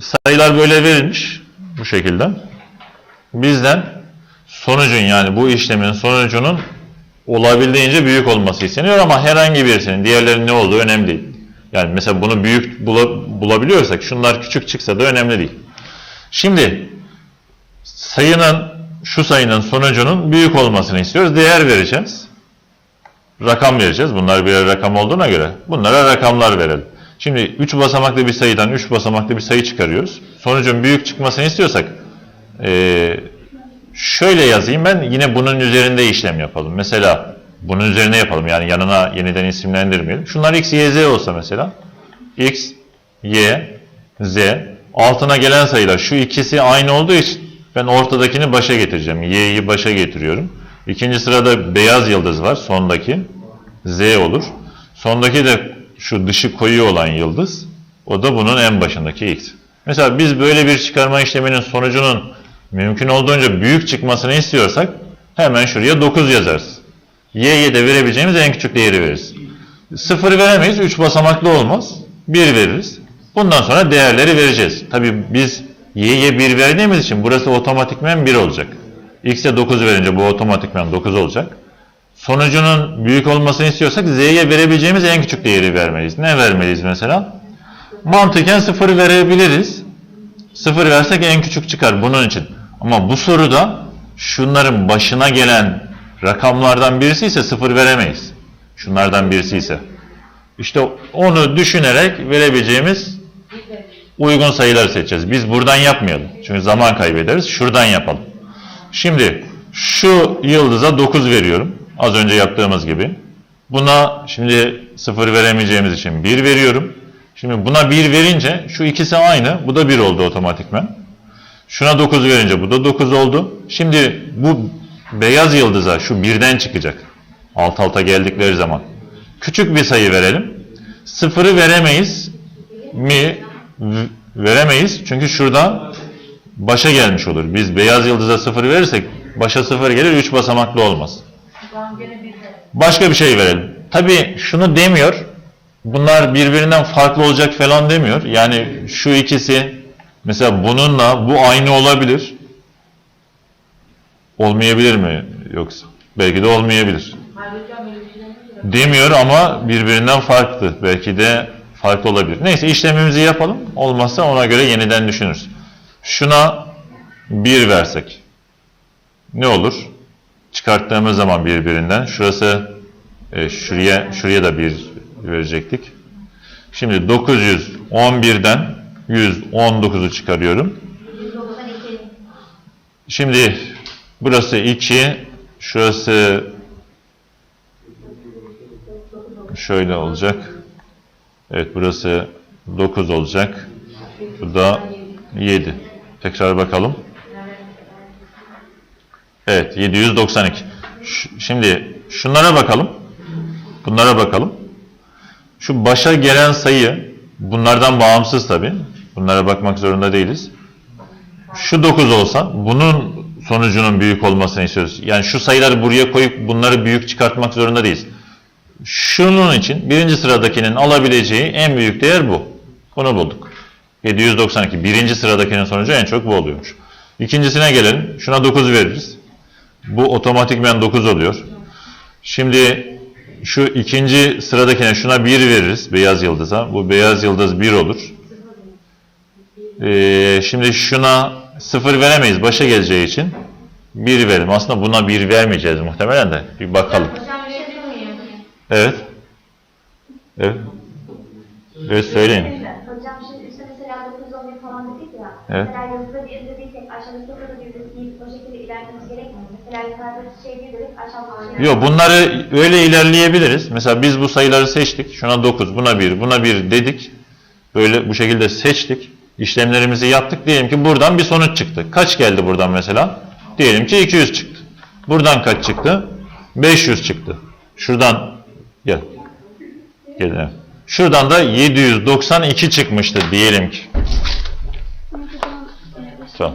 sayılar böyle verilmiş bu şekilde. Bizden sonucun yani bu işlemin sonucunun olabildiğince büyük olması isteniyor ama herhangi birisinin diğerlerinin ne olduğu önemli değil. Yani mesela bunu büyük bula- bulabiliyorsak şunlar küçük çıksa da önemli değil. Şimdi sayının şu sayının sonucunun büyük olmasını istiyoruz. Değer vereceğiz. Rakam vereceğiz. Bunlar birer rakam olduğuna göre bunlara rakamlar verelim. Şimdi 3 basamaklı bir sayıdan 3 basamaklı bir sayı çıkarıyoruz. Sonucun büyük çıkmasını istiyorsak eee, şöyle yazayım ben yine bunun üzerinde işlem yapalım. Mesela bunun üzerine yapalım yani yanına yeniden isimlendirmeyelim. Şunlar x, y, z olsa mesela x, y, z altına gelen sayılar şu ikisi aynı olduğu için ben ortadakini başa getireceğim. y'yi başa getiriyorum. İkinci sırada beyaz yıldız var sondaki z olur. Sondaki de şu dışı koyu olan yıldız. O da bunun en başındaki x. Mesela biz böyle bir çıkarma işleminin sonucunun mümkün olduğunca büyük çıkmasını istiyorsak hemen şuraya 9 yazarız. Y'ye de verebileceğimiz en küçük değeri veririz. 0 veremeyiz. 3 basamaklı olmaz. 1 veririz. Bundan sonra değerleri vereceğiz. Tabi biz y'ye 1 verdiğimiz için burası otomatikmen 1 olacak. x'e 9 verince bu otomatikmen 9 olacak. Sonucunun büyük olmasını istiyorsak z'ye verebileceğimiz en küçük değeri vermeliyiz. Ne vermeliyiz mesela? Mantıken 0 verebiliriz. 0 versek en küçük çıkar bunun için. Ama bu soruda şunların başına gelen rakamlardan birisi ise 0 veremeyiz. Şunlardan birisi ise. İşte onu düşünerek verebileceğimiz uygun sayıları seçeceğiz. Biz buradan yapmayalım. Çünkü zaman kaybederiz. Şuradan yapalım. Şimdi şu yıldıza 9 veriyorum. Az önce yaptığımız gibi. Buna şimdi 0 veremeyeceğimiz için 1 veriyorum. Şimdi buna 1 verince şu ikisi aynı. Bu da 1 oldu otomatikmen. Şuna 9 verince bu da 9 oldu. Şimdi bu beyaz yıldıza şu birden çıkacak. Alt alta geldikleri zaman. Küçük bir sayı verelim. Sıfırı veremeyiz mi? Veremeyiz. Çünkü şurada başa gelmiş olur. Biz beyaz yıldıza sıfır verirsek başa sıfır gelir 3 basamaklı olmaz. Başka bir şey verelim. Tabii şunu demiyor. Bunlar birbirinden farklı olacak falan demiyor. Yani şu ikisi mesela bununla bu aynı olabilir. Olmayabilir mi yoksa? Belki de olmayabilir. Demiyor ama birbirinden farklı. Belki de farklı olabilir. Neyse işlemimizi yapalım. Olmazsa ona göre yeniden düşünürüz. Şuna 1 versek ne olur? Çıkarttığımız zaman birbirinden şurası e, şuraya şuraya da 1 verecektik. Şimdi 911'den 119'u çıkarıyorum. 192. Şimdi burası 2, şurası şöyle olacak. Evet burası 9 olacak. Bu da 7. Tekrar bakalım. Evet 792. Ş- Şimdi şunlara bakalım. Bunlara bakalım. Şu başa gelen sayı bunlardan bağımsız tabi. Bunlara bakmak zorunda değiliz şu 9 olsa bunun sonucunun büyük olmasını istiyoruz. Yani şu sayıları buraya koyup bunları büyük çıkartmak zorunda değiliz. Şunun için birinci sıradakinin alabileceği en büyük değer bu. Bunu bulduk. 792. Birinci sıradakinin sonucu en çok bu oluyormuş. İkincisine gelelim. Şuna 9 veririz. Bu otomatikmen 9 oluyor. Şimdi şu ikinci sıradakine şuna 1 veririz. Beyaz yıldıza. Bu beyaz yıldız 1 olur. Ee, şimdi şuna 0 veremeyiz başa geleceği için. 1 verelim. Aslında buna 1 vermeyeceğiz muhtemelen de. Bir bakalım. Şey? Evet. Evet. Evet söyleyin. Hocam şimdi üstte mesela 9 11 falan dedik ya. Evet. Mesela yazıda bir dediysek aşağıdaki da bir deyip o şekilde ilerlememiz gerekmiyor. Mesela yukarıda şey bir dedik aşağıda şey Yok bunları öyle ilerleyebiliriz. Mesela biz bu sayıları seçtik. Şuna 9, buna 1, buna 1 dedik. Böyle bu şekilde seçtik. İşlemlerimizi yaptık. Diyelim ki buradan bir sonuç çıktı. Kaç geldi buradan mesela? Diyelim ki 200 çıktı. Buradan kaç çıktı? 500 çıktı. Şuradan gel. Gel. Şuradan da 792 çıkmıştı diyelim ki. Tamam.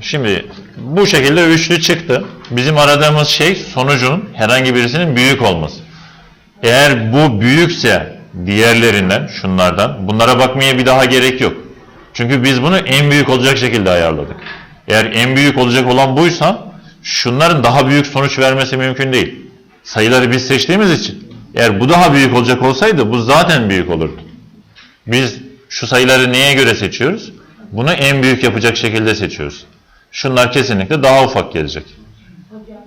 Şimdi bu şekilde üçlü çıktı. Bizim aradığımız şey sonucun herhangi birisinin büyük olması. Eğer bu büyükse diğerlerinden, şunlardan, bunlara bakmaya bir daha gerek yok. Çünkü biz bunu en büyük olacak şekilde ayarladık. Eğer en büyük olacak olan buysa, şunların daha büyük sonuç vermesi mümkün değil. Sayıları biz seçtiğimiz için. Eğer bu daha büyük olacak olsaydı bu zaten büyük olurdu. Biz şu sayıları neye göre seçiyoruz? Bunu en büyük yapacak şekilde seçiyoruz. Şunlar kesinlikle daha ufak gelecek. Hocam,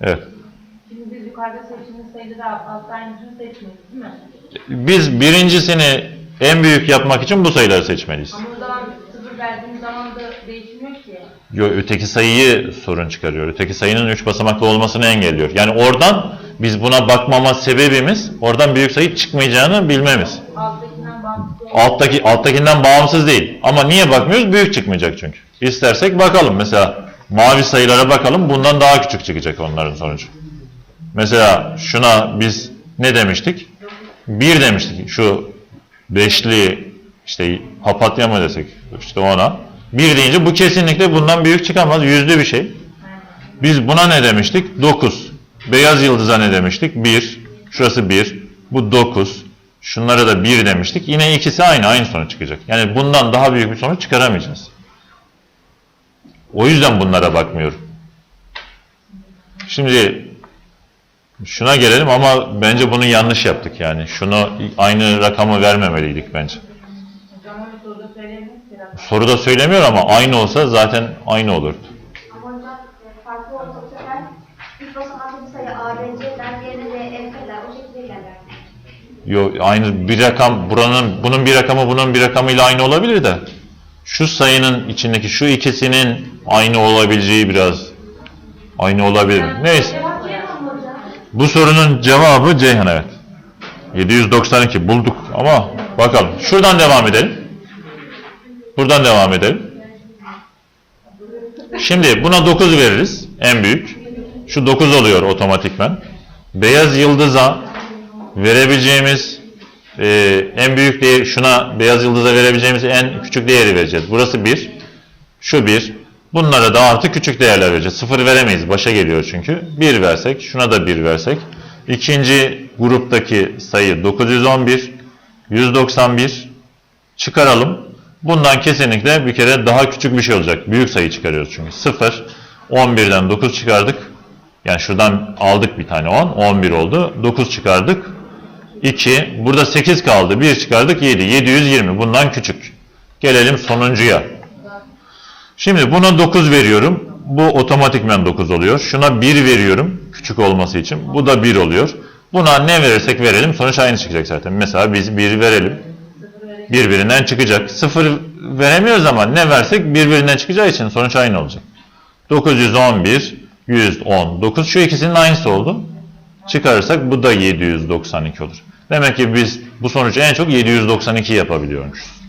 Evet. şimdi biz yukarıda seçtiğimiz sayıları altta aynısını seçmiyoruz değil mi? Biz birincisini en büyük yapmak için bu sayıları seçmeliyiz. Ama o zaman sıfır verdiğimiz zaman da değişmiyor ki. Yo, öteki sayıyı sorun çıkarıyor. Öteki sayının 3 basamaklı olmasını engelliyor. Yani oradan biz buna bakmama sebebimiz oradan büyük sayı çıkmayacağını bilmemiz. Alttakinden bağımsız. Alttaki alttakinden bağımsız değil. Ama niye bakmıyoruz? Büyük çıkmayacak çünkü. İstersek bakalım. Mesela mavi sayılara bakalım. Bundan daha küçük çıkacak onların sonucu. Mesela şuna biz ne demiştik? 1 demiştik. Şu beşli işte papatya mı desek işte ona. 1 deyince bu kesinlikle bundan büyük çıkamaz. Yüzlü bir şey. Biz buna ne demiştik? 9. Beyaz yıldıza ne demiştik? 1. Şurası 1. Bu 9. Şunlara da 1 demiştik. Yine ikisi aynı. Aynı sonuç çıkacak. Yani bundan daha büyük bir sonuç çıkaramayacağız. O yüzden bunlara bakmıyorum. Şimdi şuna gelelim ama bence bunu yanlış yaptık yani. Şunu aynı rakamı vermemeliydik bence. Soruda söylemiyor ama aynı olsa zaten aynı olurdu. Ama hocam e, farklı olsa bu sefer ilk basamaklı bir sayı A, B, C'den diğerine de F kadar o şekilde ilerler. Yo, aynı bir rakam buranın bunun bir rakamı bunun bir rakamıyla aynı olabilir de şu sayının içindeki şu ikisinin aynı olabileceği biraz aynı olabilir. Neyse. Bu sorunun cevabı Ceyhan evet. 792 bulduk ama bakalım. Şuradan devam edelim. Buradan devam edelim. Şimdi buna 9 veririz. En büyük. Şu 9 oluyor otomatikman. Beyaz yıldıza verebileceğimiz e, en büyük değer şuna beyaz yıldıza verebileceğimiz en küçük değeri vereceğiz. Burası 1. Şu 1. Bunlara da artı küçük değerler vereceğiz. 0 veremeyiz. Başa geliyor çünkü. 1 versek, şuna da 1 versek. İkinci gruptaki sayı 911, 191 çıkaralım. Bundan kesinlikle bir kere daha küçük bir şey olacak. Büyük sayı çıkarıyoruz çünkü. 0, 11'den 9 çıkardık. Yani şuradan aldık bir tane 10, 11 oldu. 9 çıkardık. 2, burada 8 kaldı. 1 çıkardık 7, 720. Bundan küçük. Gelelim sonuncuya. Şimdi buna 9 veriyorum. Bu otomatikmen 9 oluyor. Şuna 1 veriyorum küçük olması için. Bu da 1 oluyor. Buna ne verirsek verelim sonuç aynı çıkacak zaten. Mesela biz 1 verelim. Birbirinden çıkacak. 0 veremiyoruz ama ne versek birbirinden çıkacağı için sonuç aynı olacak. 911, 119. Şu ikisinin aynısı oldu. Çıkarırsak bu da 792 olur. Demek ki biz bu sonucu en çok 792 yapabiliyormuşuz.